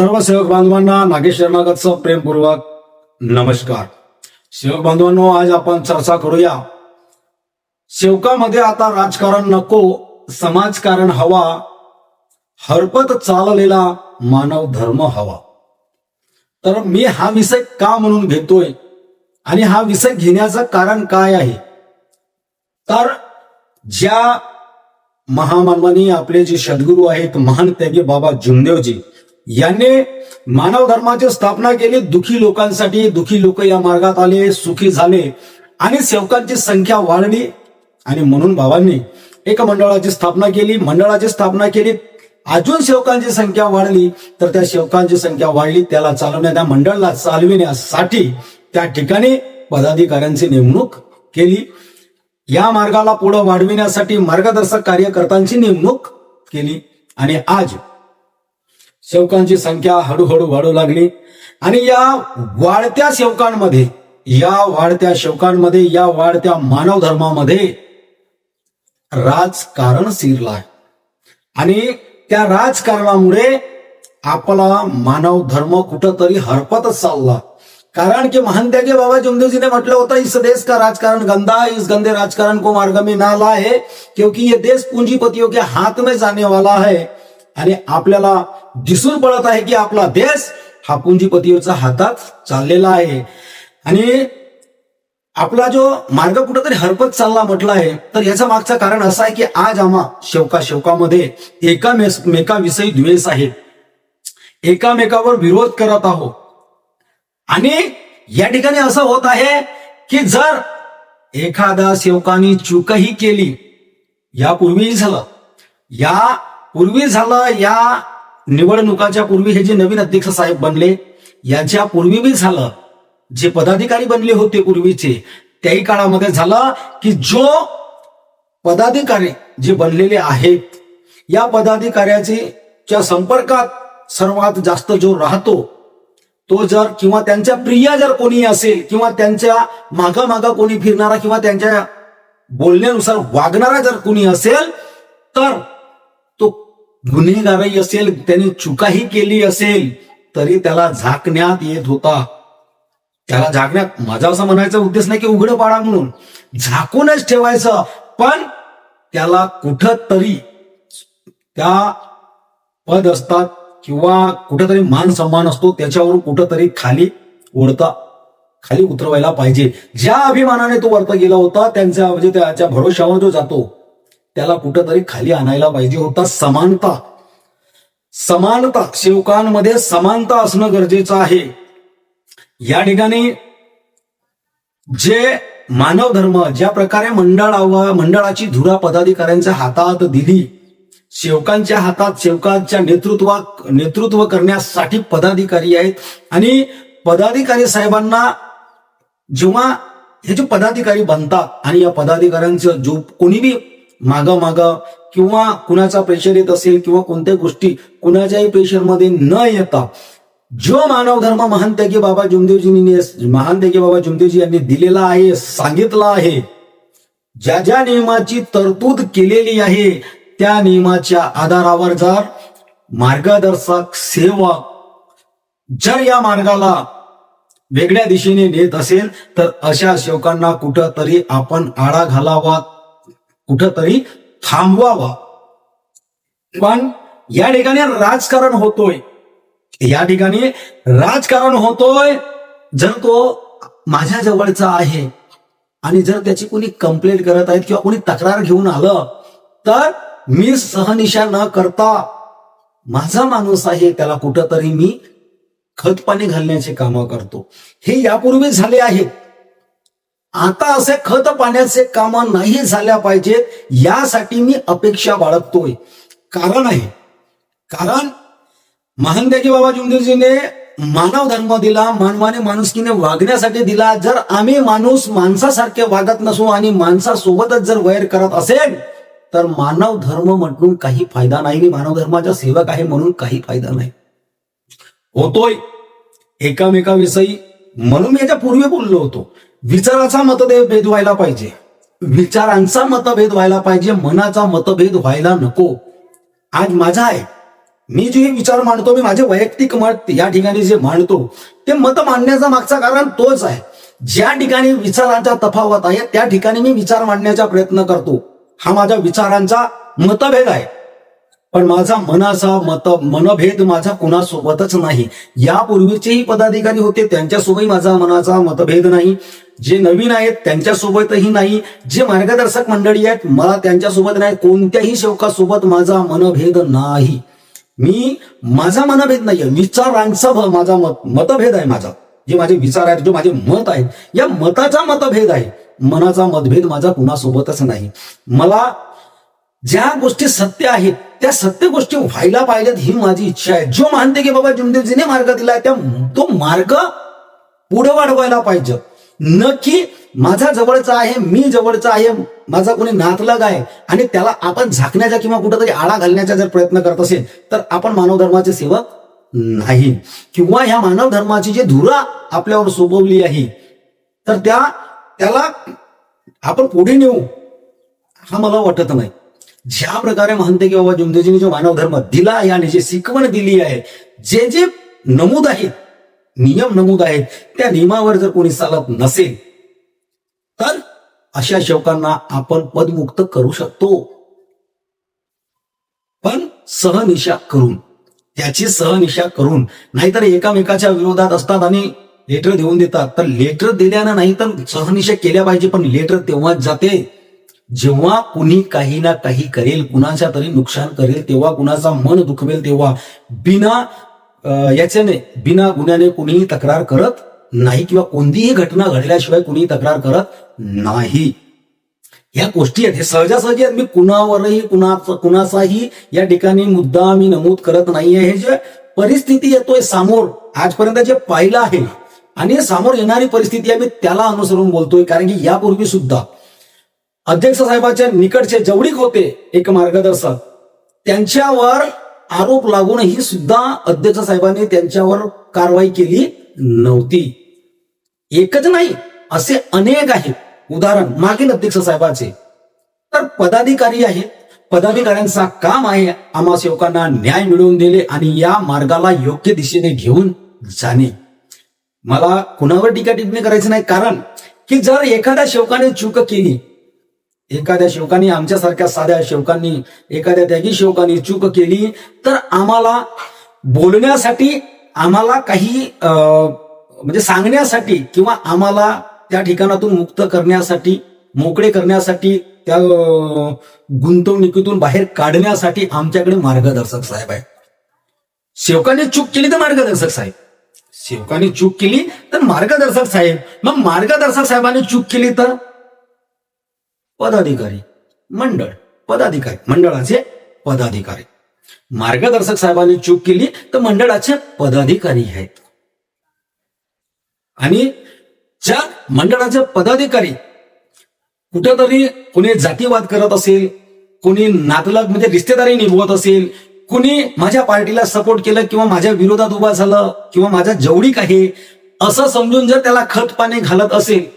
सर्व सेवक बांधवांना नागेश शर्मागतचं प्रेमपूर्वक नमस्कार. सेवक बांधवांनो आज आपण चर्चा करूया. सेवकामध्ये आता राजकारण नको समाजकारण हवा हरपत चाललेला मानव धर्म हवा. तर मी हा विषय का म्हणून घेतोय आणि हा विषय घेण्याचं कारण काय आहे? तर ज्या महामानवानी आपले जे सद्गुरू आहेत महान त्यागी बाबा जुमदेवजी यांनी मानव धर्माची स्थापना केली दुखी लोकांसाठी दुखी लोक या मार्गात आले सुखी झाले आणि सेवकांची संख्या वाढली. आणि म्हणून भावांनी एका मंडळाची स्थापना केली. मंडळाची स्थापना केली. अजून सेवकांची संख्या वाढली. तर त्या सेवकांची संख्या वाढली. त्याला चालवण्या त्या मंडळाला चालविण्यासाठी त्या ठिकाणी पदाधिकाऱ्यांची नेमणूक केली. या मार्गाला पुढे वाढविण्यासाठी मार्गदर्शक कार्यकर्त्यांची नेमणूक केली. आणि आज सेवकांची संख्या हळूहळू वाढू लागली. आणि या वाढत्या सेवकांमध्ये या वाढत्या सेवकांमध्ये या वाढत्या मानव धर्मामध्ये राजकारण शिरलं आहे. आणि त्या राजकारणामुळे आपला मानव धर्म कुठंतरी हरपतच चालला. कारण की महान त्यागे बाबा जमदेव ने म्हटलं होतं इस देश का राजकारण गंदा है इस गंदे राजकारण को मार्ग में ना आहे क्योंकि ये देश पूंजीपतियों के हाथ में जाने वाला है आणि आपल्याला दिसून पडत आहे की आपला देश हा पुंजीपतीच्या हातात चाललेला आहे. आणि आपला जो मार्ग कुठेतरी हरपत चालला म्हटला आहे तर याचं मागचं कारण असं आहे की आज आम्हा शेवका शेवकामध्ये एकामेकाविषयी द्वेष आहे. एकामेकावर विरोध करत आहोत. आणि या ठिकाणी असं होत आहे की जर एखादा सेवकाने चूकही केली यापूर्वीही झालं. या पूर्वी झालं या निवडणुकाच्या पूर्वी हे जे नवीन अध्यक्ष साहेब बनले याच्या पूर्वी बी झालं. जे पदाधिकारी बनले होते पूर्वीचे त्याही काळामध्ये झालं की जो पदाधिकारी जे बनलेले आहेत या पदाधिकाऱ्याचे च्या संपर्कात सर्वात जास्त जो राहतो तो जर किंवा त्यांच्या प्रिय जर कोणी असेल किंवा त्यांच्या मागा मागा कोणी फिरणारा किंवा त्यांच्या बोलण्यानुसार वागणारा जर कोणी असेल तर गुन्हेगारही असेल त्याने चुकाही केली असेल तरी त्याला झाकण्यात येत होता. त्याला झाकण्यात माझा असं म्हणायचा उद्देश नाही की उघडं पाडा म्हणून. झाकूनच ठेवायचं पण त्याला कुठं तरी त्या पद असतात किंवा कुठेतरी मान सन्मान असतो त्याच्यावरून कुठंतरी खाली ओढता खाली उतरवायला पाहिजे. ज्या अभिमानाने तो वरता गेला होता त्यांचा म्हणजे त्याच्या भरोशावर जो जातो त्याला कुठंतरी खाली आणायला पाहिजे होता समानता. समानता सेवकांमध्ये समानता असणं गरजेचं आहे. या ठिकाणी जे मानव धर्म ज्या प्रकारे मंडळावा मंडळाची धुरा पदाधिकाऱ्यांच्या हातात दिली सेवकांच्या हातात सेवकांच्या नेतृत्वा नेतृत्व करण्यासाठी पदाधिकारी आहेत. आणि पदाधिकारी साहेबांना जेव्हा हे जे पदाधिकारी बनतात आणि या पदाधिकाऱ्यांचं जो कोणी बी माग माग किंवा कुणाचा प्रेशर येत असेल किंवा कोणत्या गोष्टी कुणाच्याही प्रेशरमध्ये न येता जो मानव धर्म महान त्यागी बाबा जुमदेवजींनी महान त्यागी बाबा जुमदेवजी यांनी दिलेला आहे सांगितलं आहे ज्या ज्या नियमाची तरतूद केलेली आहे त्या नियमाच्या आधारावर जर मार्गदर्शक सेवक जर या मार्गाला वेगळ्या दिशेने नेत असेल तर अशा सेवकांना कुठंतरी आपण आळा घालावा कुठंतरी थांबवावा. पण या ठिकाणी राजकारण होतोय. या ठिकाणी राजकारण होतोय जर तो माझ्या जवळचा आहे आणि जर त्याची कोणी कंप्लेंट करत आहेत किंवा कोणी तक्रार घेऊन आलं तर मी सहनिशा न करता माझा माणूस आहे त्याला कुठंतरी मी खतपाणी घालण्याचे काम करतो. हे यापूर्वी झाले आहेत आता असे खत पाण्याचे काम नाही झाल्या पाहिजेत यासाठी मी अपेक्षा बाळगतोय. कारण आहे कारण महान बाबा जुमदेवजीने मानव धर्म दिला मानवाने माणुसकीने वागण्यासाठी दिला. जर आम्ही माणूस माणसासारखे वागत नसू आणि माणसासोबतच जर वैर करत असेल तर मानव धर्म म्हणून काही फायदा नाही मी मानव धर्माचा सेवक आहे म्हणून काही फायदा नाही. होतोय. एकामेकाविषयी म्हणून मी याच्या पूर्वी बोललो होतो. विचाराचा मतभेद भेद व्हायला पाहिजे. विचारांचा मतभेद व्हायला पाहिजे मनाचा मतभेद व्हायला नको. आज माझा आहे. मी जे विचार मांडतो मी माझे वैयक्तिक मत या ठिकाणी जे मांडतो ते मत मांडण्याचा मागचा कारण तोच आहे. ज्या ठिकाणी विचारांचा तफावत आहे त्या ठिकाणी मी विचार मांडण्याचा प्रयत्न करतो. हा माझ्या विचारांचा मतभेद आहे. पण माझा मनाचा मत मनभेद माझा कुणासोबतच नाही. यापूर्वीचेही पदाधिकारी होते त्यांच्यासोबतही माझा मनाचा मतभेद नाही. जे नवीन आहेत त्यांच्यासोबतही नाही जे मार्गदर्शक मंडळी आहेत मला त्यांच्यासोबत नाही कोणत्याही सेवकासोबत माझा मनभेद नाही. मी माझा मनभेद नाहीये विचारांचा भ- माझा मत मतभेद आहे माझा. जे माझे विचार आहेत जे माझे मत आहेत या मताचा मतभेद आहे. मनाचा मतभेद माझा कुणासोबतच नाही. मला ज्या गोष्टी सत्य आहेत त्या सत्य गोष्टी व्हायला पाहिजेत ही माझी इच्छा आहे. जो मानते की बाबा जिमदेवजीने मार्ग दिलाय त्या तो मार्ग पुढे वाढवायला पाहिजे नक्की माझा जवळचा आहे मी जवळचा आहे माझा कोणी नातलग आहे आणि त्याला आपण झाकण्याचा किंवा कुठेतरी आळा घालण्याचा जर प्रयत्न करत असेल तर आपण मानव धर्माचे सेवक नाही. किंवा ह्या मानव धर्माची जी धुरा आपल्यावर सोपवली आहे तर त्या त्याला आपण पुढे नेऊ हा मला वाटत नाही. ज्या प्रकारे म्हणते की बाबा जुमदेजीने जो मानव धर्म दिला आहे आणि जे शिकवण दिली आहे जे जे नमूद आहेत नियम नमूद आहेत. त्या नियमावर जर कोणी चालत नसेल तर अशा शौकांना आपण पदमुक्त करू शकतो. पण सहनिशा करून त्याची सहनिशा करून नाहीतर एकामेकाच्या विरोधात असतात आणि लेटर देऊन देतात. तर लेटर दिल्यानं नाही तर सहनिशा केल्या पाहिजे पण लेटर तेव्हाच जाते. जेव्हा कुणी काही ना काही करेल कुणाच्या तरी नुकसान करेल तेव्हा कुणाचा मन दुखवेल तेव्हा बिना याच्याने बिना गुन्ह्याने कुणीही तक्रार करत नाही किंवा कोणतीही घटना घडल्याशिवाय कुणीही तक्रार करत नाही. या गोष्टी आहेत. हे सहजासहजी आहेत. मी कुणावरही कुणा कुणाचाही या ठिकाणी मुद्दा मी नमूद करत नाहीये. हे जे परिस्थिती येतोय समोर आजपर्यंत जे पाहिलं आहे आणि समोर येणारी परिस्थिती आहे मी त्याला अनुसरून बोलतोय. कारण की यापूर्वी सुद्धा अध्यक्ष साहेबांच्या निकटचे जवळीक होते एक मार्गदर्शक. त्यांच्यावर आरोप लागूनही सुद्धा अध्यक्ष साहेबांनी त्यांच्यावर कारवाई केली नव्हती. एकच नाही असे अनेक आहेत उदाहरण मागील अध्यक्ष साहेबाचे. तर पदाधिकारी आहेत. पदाधिकाऱ्यांचा काम आहे आम्हा सेवकांना न्याय मिळवून दिले आणि या मार्गाला योग्य दिशेने घेऊन जाणे. मला कुणावर टीका टिप्पणी करायची नाही? कारण की जर एखाद्या सेवकाने चूक केली एखाद्या शेवकांनी आमच्यासारख्या साध्या शेवकांनी एखाद्या त्यागी शेवकांनी चूक केली तर आम्हाला बोलण्यासाठी आम्हाला काही म्हणजे सांगण्यासाठी किंवा आम्हाला त्या ठिकाणातून मुक्त करण्यासाठी मोकळे करण्यासाठी त्या गुंतवणुकीतून बाहेर काढण्यासाठी आमच्याकडे मार्गदर्शक साहेब आहे शेवकाने चूक केली तर मार्गदर्शक साहेब. शेवकाने चूक केली तर मार्गदर्शक साहेब. मग मार्गदर्शक साहेबांनी चूक केली तर? पदाधिकारी मंडळ पदाधिकारी मंडळाचे पदाधिकारी. मार्गदर्शक साहेबांनी चूक केली तर मंडळाचे पदाधिकारी आहेत. आणि ज्या मंडळाचे पदाधिकारी कुठेतरी कुणी जातीवाद करत असेल कुणी नातलग म्हणजे रिश्तेदारी निभवत असेल कुणी माझ्या पार्टीला सपोर्ट केलं किंवा माझ्या विरोधात उभा झालं किंवा माझ्या जवळीक आहे असं समजून जर त्याला खत पाणी घालत असेल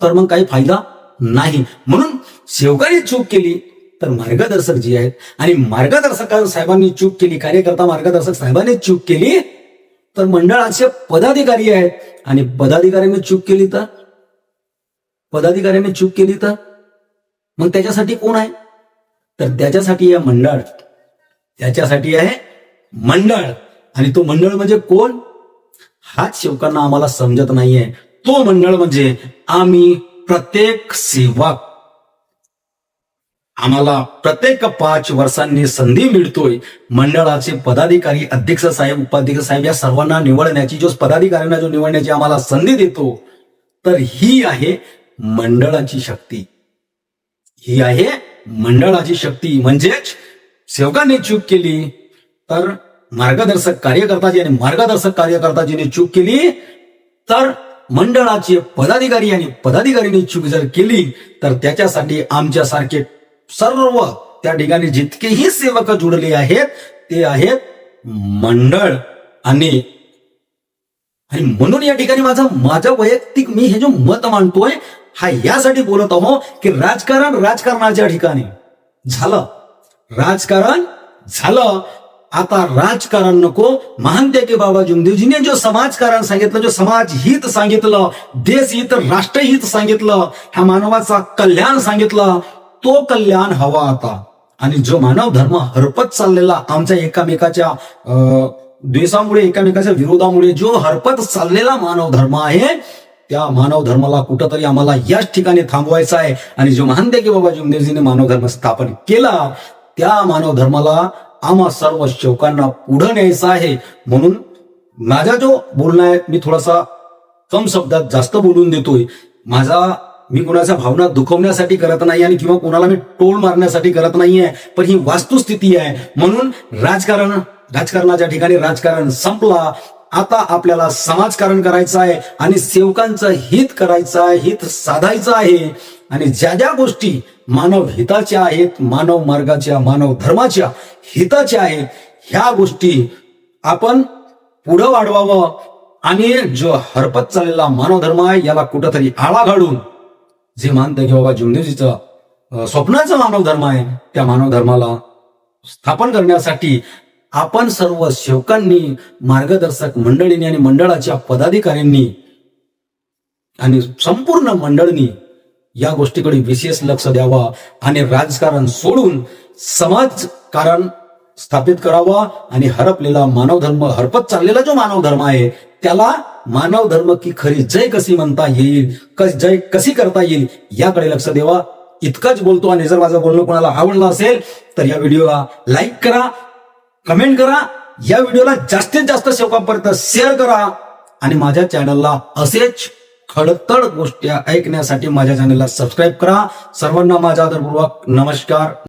तर मग काही फायदा नाही. म्हणून शेवकाने चूक केली तर मार्गदर्शक जी आहेत आणि मार्गदर्शक साहेबांनी चूक केली कार्यकर्ता मार्गदर्शक साहेबांनी चूक केली तर मंडळाचे पदाधिकारी आहेत. आणि पदाधिकाऱ्यांनी चूक केली तर? पदाधिकाऱ्यांनी चूक केली तर? मग त्याच्यासाठी कोण आहे? तर त्याच्यासाठी या मंडळ. त्याच्यासाठी आहे मंडळ. आणि तो मंडळ म्हणजे कोण? हाच शेवकांना आम्हाला समजत नाहीये. तो मंडळ म्हणजे आम्ही प्रत्येक सेवक. आम्हाला प्रत्येक पाच वर्षांनी संधी मिळतोय. मंडळाचे पदाधिकारी अध्यक्ष साहेब उपाध्यक्ष साहेब या सर्वांना निवडण्याची जो पदाधिकाऱ्यांना जो निवडण्याची आम्हाला संधी देतो तर ही आहे मंडळाची शक्ती. ही आहे मंडळाची शक्ती. म्हणजेच सेवकांनी चूक केली तर मार्गदर्शक कार्यकर्ताची आणि मार्गदर्शक कार्यकर्ताजीने चूक केली तर मंडळाचे पदाधिकारी आणि पदाधिकारीने चूक जर केली तर त्याच्यासाठी आमच्यासारखे सर्व त्या ठिकाणी जितकेही सेवक जुडले आहेत ते आहेत मंडळ. आणि आणि म्हणून या ठिकाणी माझा माझं वैयक्तिक मी हे जो मत मांडतोय हा यासाठी बोलत आहो की राजकारण राजकारणाच्या ठिकाणी झालं. राजकारण झालं. आता राजकारण नको. महानत्यागे बाबा जुमदेवजीने जो समाजकारण सांगितलं जो समाज हित सांगितलं देश हित राष्ट्रहित सांगितलं ह्या मानवाचा कल्याण सांगितलं तो कल्याण हवा आता. आणि जो मानव धर्म हरपत चाललेला आमच्या एकामेकाच्या अं, द्वेषामुळे एकामेकाच्या विरोधामुळे जो हरपत चाललेला मानव धर्म आहे त्या मानव धर्माला कुठंतरी आम्हाला याच ठिकाणी थांबवायचा आहे. आणि जो महानते की बाबा जुमदेवजीने मानव धर्म स्थापन केला त्या मानव धर्माला आम्हा सर्व शोकांना पुढं न्यायचं आहे. म्हणून माझा जो बोलणं आहे मी थोडासा कम शब्दात जास्त बोलून देतोय. माझा मी कुणाच्या भावना दुखवण्यासाठी करत नाही आणि किंवा कोणाला मी टोल मारण्यासाठी करत नाहीये पण ही वास्तुस्थिती आहे. म्हणून राजकारण राजकारणाच्या ठिकाणी राजकारण संपला. आता आपल्याला समाजकारण करायचं आहे आणि सेवकांचं हित करायचं आहे हित साधायचं आहे. आणि ज्या ज्या गोष्टी मानव हिताच्या आहेत मानव मार्गाच्या मानव धर्माच्या हिताच्या आहेत ह्या गोष्टी आपण पुढं वाढवावं. आणि जो हरपत चाललेला मानव धर्म आहे याला कुठंतरी आळा घालून जे मानतं की बाबा जुमदेवजीचं स्वप्नाचं स्वप्नाचा मानव धर्म आहे त्या मानव धर्माला स्थापन करण्यासाठी आपण सर्व सेवकांनी मार्गदर्शक मंडळींनी आणि मंडळाच्या पदाधिकाऱ्यांनी आणि संपूर्ण मंडळनी या गोष्टीकडे विशेष लक्ष द्यावा आणि राजकारण सोडून समाजकारण स्थापित करावा आणि हरपलेला मानव धर्म हरपत चाललेला जो मानव धर्म आहे त्याला मानव धर्म की खरी जय कशी म्हणता येईल कस जय कशी करता येईल याकडे लक्ष द्यावा इतकंच बोलतो आणि जर माझं बोलणं कोणाला आवडलं असेल तर या व्हिडिओला लाईक करा कमेंट करा. या व्हिडिओला जास्तीत जास्त सेवकांपर्यंत शेअर करा. आणि माझ्या चॅनलला असेच खडतड गोष्टी ऐकण्यासाठी माझ्या चॅनलला सबस्क्राईब करा. सर्वांना माझा आदरपूर्वक नमस्कार.